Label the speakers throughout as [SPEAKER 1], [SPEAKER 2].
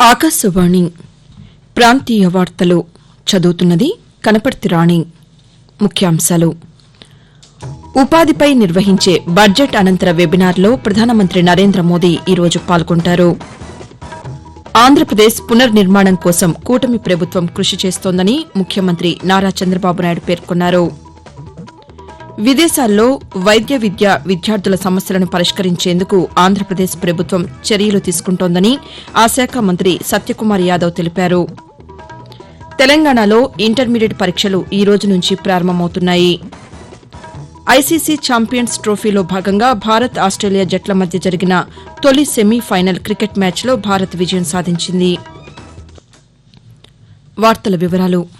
[SPEAKER 1] ఆకాశవాణి ప్రాంతీయ వార్తలు. చదువుతున్నది కనపర్తి రాణి. ముఖ్యాంశాలు. ఉపాధిపై నిర్వహించే బడ్జెట్ అనంతర వెబినార్లో ప్రధానమంత్రి నరేంద్ర మోదీ ఈరోజు పాల్గొంటారు. ఆంధ్రప్రదేశ్ పునర్నిర్మాణం కోసం కూటమి ప్రభుత్వం కృషి చేస్తోందని ముఖ్యమంత్రి నారా చంద్రబాబు నాయుడు పేర్కొన్నారు. విదేశాల్లో వైద్య విద్య విద్యార్థుల సమస్యలను పరిష్కరించేందుకు ఆంధ్రప్రదేశ్ ప్రభుత్వం చర్యలు తీసుకుంటోందని ఆ శాఖ మంత్రి సత్యకుమార్ యాదవ్ తెలిపారు. తెలంగాణలో ఇంటర్మీడియట్ పరీక్షలు ఈ రోజు నుంచి ప్రారంభమవుతున్నాయి. ఐసీసీ ఛాంపియన్స్ ట్రోఫీలో భాగంగా భారత్ ఆస్ట్రేలియా జట్ల మధ్య జరిగిన తొలి సెమీఫైనల్ క్రికెట్ మ్యాచ్లో భారత్ విజయం సాధించింది. వార్తల వివరాలు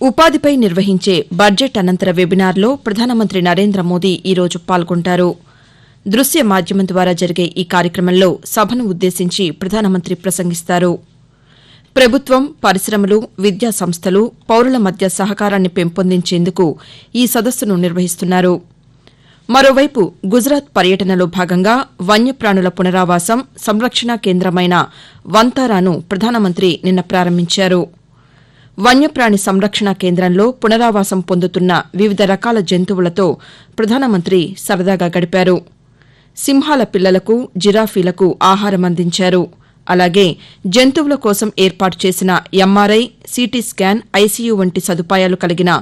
[SPEAKER 1] ఉపాధిపై నిర్వహించే బడ్జెట్ అనంతర వెబినార్లో ప్రధానమంత్రి నరేంద్ర మోదీ ఈరోజు పాల్గొంటారు. దృశ్య మాధ్యమం ద్వారా జరిగే ఈ కార్యక్రమంలో సభను ఉద్దేశించి ప్రధానమంత్రి ప్రసంగిస్తారు. ప్రభుత్వం పరిశ్రమలు విద్యా సంస్థలు పౌరుల మధ్య సహకారాన్ని పెంపొందించేందుకు ఈ సదస్సును నిర్వహిస్తున్నారు. మరోవైపు గుజరాత్ పర్యటనలో భాగంగా వన్యప్రాణుల పునరావాసం సంరక్షణ కేంద్రమైన వంతారాను ప్రధానమంత్రి నిన్న ప్రారంభించారు. వన్యప్రాణి సంరక్షణ కేంద్రంలో పునరావాసం పొందుతున్న వివిధ రకాల జంతువులతో ప్రధానమంత్రి సరదాగా గడిపారు. సింహాల పిల్లలకు జిరాఫీలకు ఆహారం అందించారు అలాగే జంతువుల కోసం ఏర్పాటు చేసిన ఎంఆర్ఐ సిటీ స్కాన్ ఐసీయూ వంటి సదుపాయాలు కలిగిన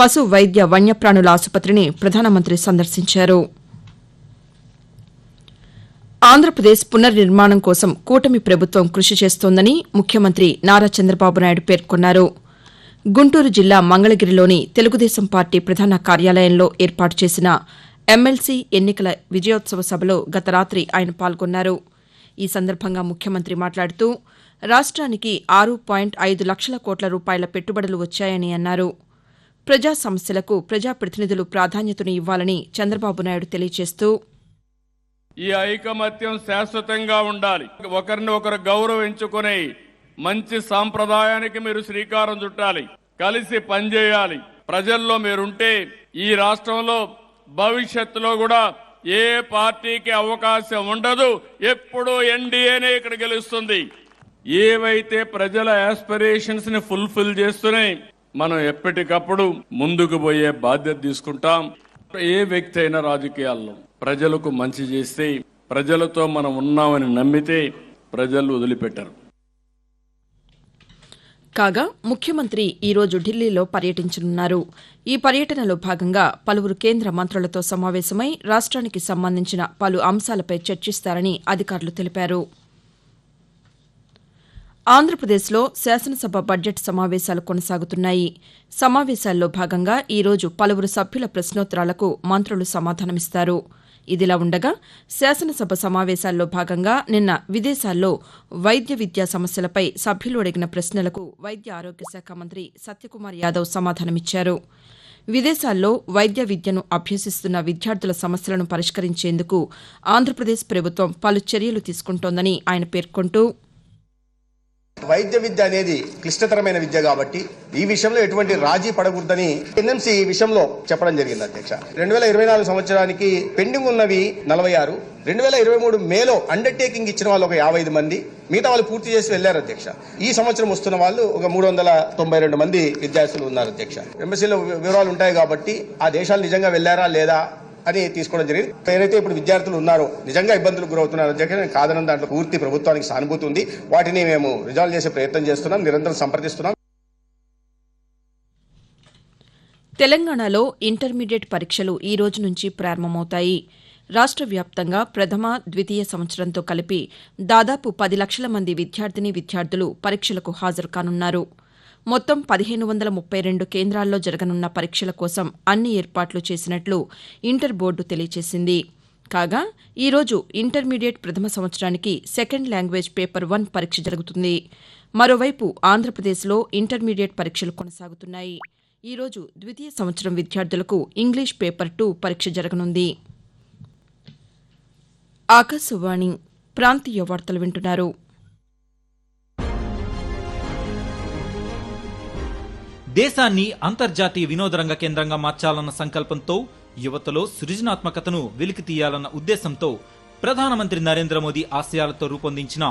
[SPEAKER 1] పశు వైద్య వన్యప్రాణుల ఆసుపత్రిని ప్రధానమంత్రి సందర్శించారు. ఆంధ్రప్రదేశ్ పునర్నిర్మాణం కోసం కూటమి ప్రభుత్వం కృషి చేస్తోందని ముఖ్యమంత్రి నారా చంద్రబాబు నాయుడు పేర్కొన్నారు. గుంటూరు జిల్లా మంగళగిరిలోని తెలుగుదేశం పార్టీ ప్రధాన కార్యాలయంలో ఏర్పాటు చేసిన ఎమ్మెల్సీ ఎన్నికల విజయోత్సవ సభలో గత రాతి ఆయన పాల్గొన్నారు. ఈ సందర్భంగా ముఖ్యమంత్రి మాట్లాడుతూ రాష్ట్రానికి ఆరు పాయింట్ ఐదు లక్షల కోట్ల రూపాయల పెట్టుబడులు వచ్చాయని అన్నారు. ప్రజా సమస్యలకు ప్రజాప్రతినిధులు ప్రాధాన్యతను ఇవ్వాలని చంద్రబాబు నాయుడు తెలియజేస్తూ
[SPEAKER 2] ఈ ఐకమత్యం శాశ్వతంగా ఉండాలి. ఒకరిని ఒకరు గౌరవించుకుని మంచి సాంప్రదాయానికి మీరు శ్రీకారం చుట్టాలి. కలిసి పనిచేయాలి. ప్రజల్లో మీరుంటే ఈ రాష్ట్రంలో భవిష్యత్తులో కూడా ఏ పార్టీకి అవకాశం ఉండదు. ఎప్పుడు ఎన్డీఏనే ఇక్కడ గెలుస్తుంది. ఏవైతే ప్రజల ఆస్పిరేషన్స్ని ఫుల్ఫిల్ చేస్తున్నాయి మనం ఎప్పటికప్పుడు ముందుకు పోయే బాధ్యత తీసుకుంటాం. ఏ వ్యక్తి అయినా రాజకీయాల్లో. ప్రజలకు మంచి చేస్తే ప్రజలతో మనం ఉన్నామని నమ్మితే ప్రజలు వదిలిపెట్టరు.
[SPEAKER 1] కాగా ముఖ్యమంత్రి ఈరోజు ఢిల్లీలో పర్యటించనున్నారు. ఈ పర్యటనలో భాగంగా పలువురు కేంద్ర మంత్రులతో సమావేశమై రాష్ట్రానికి సంబంధించిన పలు అంశాలపై చర్చిస్తారని అధికారులు తెలిపారు. ఆంధ్రప్రదేశ్లో శాసనసభ బడ్జెట్ సమావేశాలు కొనసాగుతున్నాయి. సమావేశాల్లో భాగంగా ఈరోజు పలువురు సభ్యుల ప్రశ్నోత్తరాలకు మంత్రులు సమాధానమిస్తారు. ఇదిలా ఉండగా శాసనసభ సమావేశాల్లో భాగంగా నిన్న విదేశాల్లో వైద్య విద్యా సమస్యలపై సభ్యులు అడిగిన ప్రశ్నలకు వైద్య ఆరోగ్య శాఖ మంత్రి సత్యకుమార్ యాదవ్ సమాధానమిచ్చారు. విదేశాల్లో వైద్య విద్యను అభ్యసిస్తున్న విద్యార్థుల సమస్యలను పరిష్కరించేందుకు ఆంధ్రప్రదేశ్ ప్రభుత్వం పలు చర్యలు తీసుకుంటోందని ఆయన పేర్కొంటూ
[SPEAKER 3] వైద్య విద్య అనేది క్లిష్టతరమైన విద్య కాబట్టి ఈ విషయంలో ఎటువంటి రాజీ పడకూడదని ఎన్ఎంసీ ఈ విషయంలో చెప్పడం జరిగింది అధ్యక్ష. రెండు వేల ఇరవై నాలుగు సంవత్సరానికి పెండింగ్ ఉన్నవి నలభై ఆరు. రెండు వేల ఇరవై మూడు మేలో అండర్టేకింగ్ ఇచ్చిన వాళ్ళు ఒక యాభై ఐదు మంది. మిగతా వాళ్ళు పూర్తి చేసి వెళ్ళారు అధ్యక్ష. ఈ సంవత్సరం వస్తున్న వాళ్ళు ఒక మూడు వందల తొంభై రెండు మంది విద్యార్థులు ఉన్నారు అధ్యక్ష. ఎంబసీలో వివరాలు ఉంటాయి కాబట్టి ఆ దేశాలు నిజంగా వెళ్ళారా లేదా అని తీసుకోవడం జరిగింది. ఏదైతే ఇప్పుడు విద్యార్థులు ఉన్నారో నిజంగా ఇబ్బందులకు గురవుతున్నారు జగన్ నేను కాదనం దాంట్లో పూర్తి ప్రభుత్వానికి సానుభూతి ఉంది. వాటిని మేము రిజాల్వ్ చేసే ప్రయత్నం చేస్తున్నాం నిరంతరం సంప్రదిస్తున్నాం.
[SPEAKER 1] తెలంగాణలో ఇంటర్మీడియట్ పరీక్షలు ఈ రోజు నుంచి ప్రారంభమవుతాయి. రాష్ట్ర వ్యాప్తంగా ప్రథమ ద్వితీయ సంవత్సరంతో కలిపి దాదాపు పది లక్షల మంది విద్యార్థిని విద్యార్థులు పరీక్షలకు హాజరు కానున్నారు. మొత్తం పదిహేను వందల ముప్పై రెండు కేంద్రాల్లో జరగనున్న పరీక్షల కోసం అన్ని ఏర్పాట్లు చేసినట్లు ఇంటర్ బోర్డు తెలియజేసింది కాగా ఈరోజు ఇంటర్మీడియట్ ప్రథమ సంవత్సరానికి సెకండ్ లాంగ్వేజ్ పేపర్ వన్ పరీక్ష జరుగుతుంది. మరోవైపు ఆంధ్రప్రదేశ్లో ఇంటర్మీడియట్ పరీక్షలు కొనసాగుతున్నాయి. ఈరోజు ద్వితీయ సంవత్సరం విద్యార్థులకు ఇంగ్లీష్ పేపర్ టూ పరీక్ష జరగనుంది. ఆకాశవాణి ప్రాంతీయ వార్తలు వింటున్నారు.
[SPEAKER 4] దేశాన్ని అంతర్జాతీయ వినోదరంగ కేంద్రంగా మార్చాలన్న సంకల్పంతో యువతలో సృజనాత్మకతను వెలికి తీయాలన్న ఉద్దేశంతో ప్రధానమంత్రి నరేంద్ర మోదీ ఆశయాలతో రూపొందించిన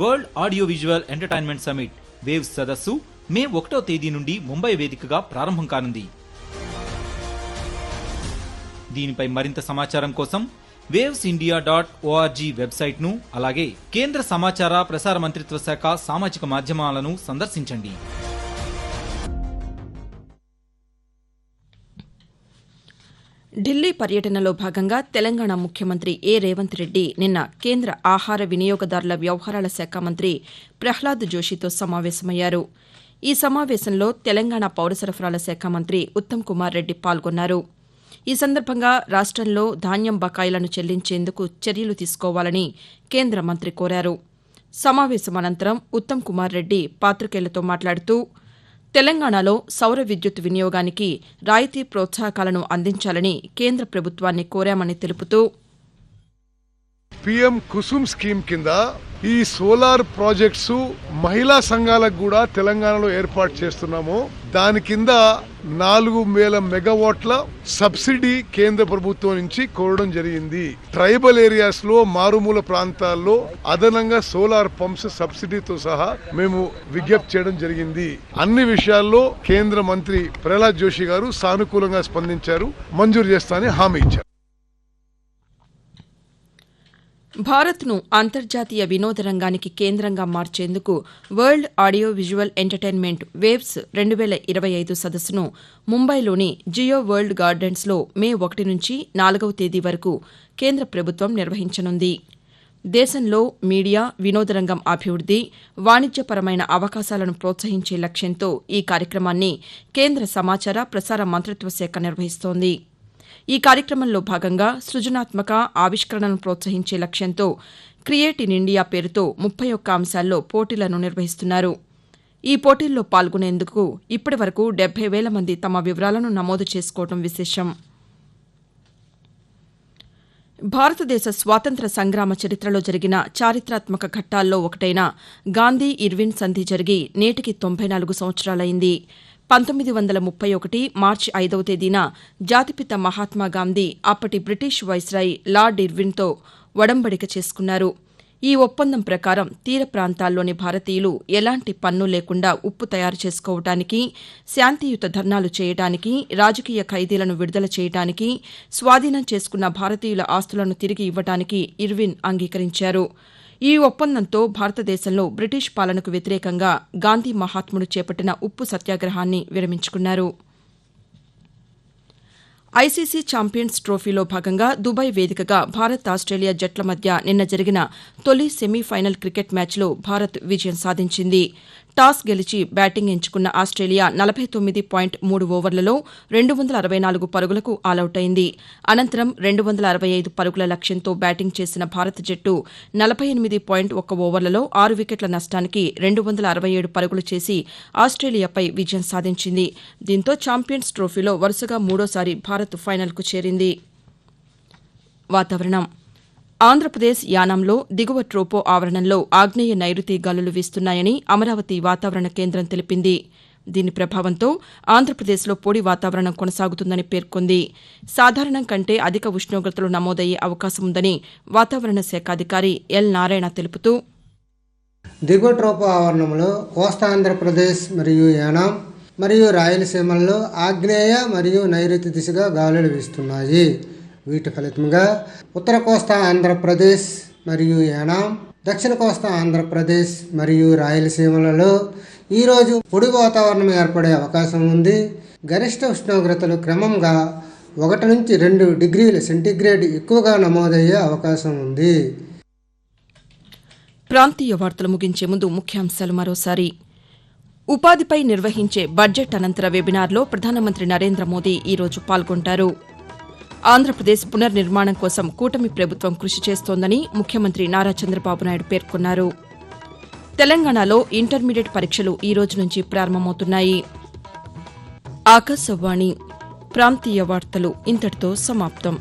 [SPEAKER 4] world audio visual entertainment summit waves సదస్సు మే ఒకటో తేదీ నుండి ముంబై వేదికగా ప్రారంభం కానుంది. దీనిపై మరింత సమాచారం కోసం వేవ్స్ ఇండియా డాట్ ఓఆర్జీ వెబ్సైట్ను అలాగే కేంద్ర సమాచార ప్రసార మంత్రిత్వ శాఖ సామాజిక మాధ్యమాలను సందర్శించండి.
[SPEAKER 1] ఢిల్లీ పర్యటనలో భాగంగా తెలంగాణ ముఖ్యమంత్రి ఏ. రేవంత్ రెడ్డి నిన్న కేంద్ర ఆహార వినియోగదారుల వ్యవహారాల శాఖ మంత్రి ప్రహ్లాద్ జోషితో సమావేశమయ్యారు. ఈ సమావేశంలో తెలంగాణ పౌర సరఫరాల శాఖ మంత్రి ఉత్తమ్ కుమార్ రెడ్డి పాల్గొన్నారు. ఈ సందర్భంగా రాష్టంలో ధాన్యం బకాయిలను చెల్లించేందుకు చర్యలు తీసుకోవాలని కేంద్ర మంత్రి కోరారు. సమావేశం అనంతరం ఉత్తమ్ కుమార్ రెడ్డి పాతికేయులతో మాట్లాడుతూ తెలంగాణలో సౌర విద్యుత్ వినియోగానికి రాయితీ ప్రోత్సాహకాలను అందించాలని కేంద్ర ప్రభుత్వాన్ని కోరామని తెలుపుతూ
[SPEAKER 5] పిఎం కుసుమ్ స్కీమ్ కింద ఈ సోలార్ ప్రాజెక్ట్స్ మహిళా సంఘాలకు కూడా తెలంగాణలో ఏర్పాటు చేస్తున్నాము. దాని కింద నాలుగు వేల మెగావాట్ల సబ్సిడీ కేంద్ర ప్రభుత్వం నుంచి కోరడం జరిగింది. ట్రైబల్ ఏరియాస్లో మారుమూల ప్రాంతాల్లో అదనంగా సోలార్ పంప్స్ సబ్సిడీతో సహా మేము విజ్ఞప్తి చేయడం జరిగింది. అన్ని విషయాల్లో కేంద్ర మంత్రి ప్రహ్లాద్ జోషి గారు సానుకూలంగా స్పందించారు. మంజూరు చేస్తానని హామీ ఇచ్చారు.
[SPEAKER 1] భారత్ను అంతర్జాతీయ వినోద రంగానికి కేంద్రంగా మార్చేందుకు world audio visual entertainment waves రెండు వేల ఇరవై ఐదు సదస్సును ముంబైలోని జియో వరల్డ్ గార్డెన్స్లో మే ఒకటి నుంచి నాలుగవ తేదీ వరకు కేంద్ర ప్రభుత్వం నిర్వహించనుంది. దేశంలో మీడియా వినోద రంగం అభివృద్ది వాణిజ్యపరమైన అవకాశాలను ప్రోత్సహించే లక్ష్యంతో ఈ కార్యక్రమాన్ని కేంద్ర సమాచార ప్రసార మంత్రిత్వ శాఖ నిర్వహిస్తోంది. ఈ కార్యక్రమంలో భాగంగా సృజనాత్మక ఆవిష్కరణను ప్రోత్సహించే లక్ష్యంతో క్రియేట్ ఇన్ ఇండియా పేరుతో ముప్పై ఒక్క అంశాల్లో పోటీలను నిర్వహిస్తున్నారు. ఈ పోటీల్లో పాల్గొనేందుకు ఇప్పటి వరకు డెబ్బై వేల మంది తమ వివరాలను నమోదు చేసుకోవడం విశేషం. భారతదేశ స్వాతంత్ర సంగ్రామ చరిత్రలో జరిగిన చారిత్రాత్మక ఘట్టాల్లో ఒకటైన గాంధీ ఇర్విన్ సంధి జరిగి నేటికి తొంభై నాలుగు సంవత్సరాలైంది. పంతొమ్మిది వందల ముప్పై ఒకటి మార్చి ఐదవ తేదీన జాతిపిత మహాత్మా గాంధీ అప్పటి బ్రిటిష్ వైస్రాయ్ లార్డ్ ఇర్విన్తో ఒడంబడిక చేసుకున్నారు. ఈ ఒప్పందం ప్రకారం తీర ప్రాంతాల్లోని భారతీయులు ఎలాంటి పన్ను లేకుండా ఉప్పు తయారు చేసుకోవటానికి శాంతియుత ధర్నాలు చేయటానికి రాజకీయ ఖైదీలను విడుదల చేయటానికి స్వాధీనం చేసుకున్న భారతీయుల ఆస్తులను తిరిగి ఇవ్వటానికి ఇర్విన్ అంగీకరించారు. ఈ ఒప్పందంతో భారతదేశంలో బ్రిటిష్ పాలనకు వ్యతిరేకంగా గాంధీ మహాత్ముడు చేపట్టిన ఉప్పు సత్యాగ్రహాన్ని విరమించుకున్నారు. ఐసీసీ ఛాంపియన్స్ ట్రోఫీలో భాగంగా దుబాయ్ వేదికగా భారత్ ఆస్ట్రేలియా జట్ల మధ్య నిన్న జరిగిన తొలి సెమీఫైనల్ క్రికెట్ మ్యాచ్లో భారత్ విజయం సాధించింది. టాస్ గెలిచి బ్యాటింగ్ ఎంచుకున్న ఆస్ట్రేలియా నలభై తొమ్మిది పాయింట్ మూడు ఓవర్లలో రెండు వందల అరవై నాలుగు పరుగులకు ఆలౌట్ అయింది అనంతరం రెండు వందల అరవై ఐదు పరుగుల లక్ష్యంతో బ్యాటింగ్ చేసిన భారత జట్టు నలభై ఎనిమిది పాయింట్ ఒక్క ఓవర్లలో ఆరు వికెట్ల నష్టానికి రెండు వందల అరవై ఏడు పరుగులు చేసి ఆస్ట్రేలియాపై విజయం సాధించింది. దీంతో ఛాంపియన్స్ ట్రోఫీలో వరుసగా మూడోసారి భారత్ ఫైనల్కు చేరింది. వాతావరణం ఆంధ్రప్రదేశ్ యానాంలో దిగువ ట్రోపో ఆవరణంలో ఆగ్నేయ నైరుతి గాలులు వీస్తున్నాయని అమరావతి వాతావరణ కేంద్రం తెలిపింది. దీని ప్రభావంతో ఆంధ్రప్రదేశ్లో పొడి వాతావరణం కొనసాగుతుందని పేర్కొంది. సాధారణం కంటే అధిక ఉష్ణోగ్రతలు నమోదయ్యే అవకాశం ఉందని వాతావరణ శాఖ అధికారి ఎల్ నారాయణ తెలుపుతూ
[SPEAKER 6] దిగువ ట్రోపో ఆవరణంలో కోస్తా ఆంధ్రప్రదేశ్ మరియు యానాం మరియు రాయలసీమల్లో ఆగ్నేయ మరియు నైరుతి దిశగా గాలులు వీస్తున్నాయి. వీటి ఫలితంగా ఉత్తర కోస్తా ఆంధ్రప్రదేశ్ మరియు యానాం దక్షిణ కోస్తా ఆంధ్రప్రదేశ్ మరియు రాయలసీమలలో ఈరోజు పొడి వాతావరణం ఏర్పడే అవకాశం ఉంది. గరిష్ట ఉష్ణోగ్రతలు క్రమంగా ఒకటి నుంచి రెండు డిగ్రీల సెంటీగ్రేడ్ ఎక్కువగా నమోదయ్యే అవకాశం ఉంది.
[SPEAKER 1] ప్రాంతీయ వార్తలు ముగించే ముందు ముఖ్యాంశాలు మరోసారి. ఉపాధిపై నిర్వహించే బడ్జెట్ అనంతర వెబినార్లో ప్రధానమంత్రి నరేంద్ర మోదీ ఈరోజు పాల్గొంటారు. ఆంధ్రప్రదేశ్ పునర్నిర్మాణం కోసం కూటమి ప్రభుత్వం కృషి చేస్తోందని ముఖ్యమంత్రి నారా చంద్రబాబు నాయుడు పేర్కొన్నారు. తెలంగాణలో ఇంటర్మీడియట్ పరీక్షలు ఈ రోజు నుంచి ప్రారంభమవుతున్నాయి. ఆకాశవాణి ప్రాంతీయ వార్తలు ఇంతటితో సమాప్తం.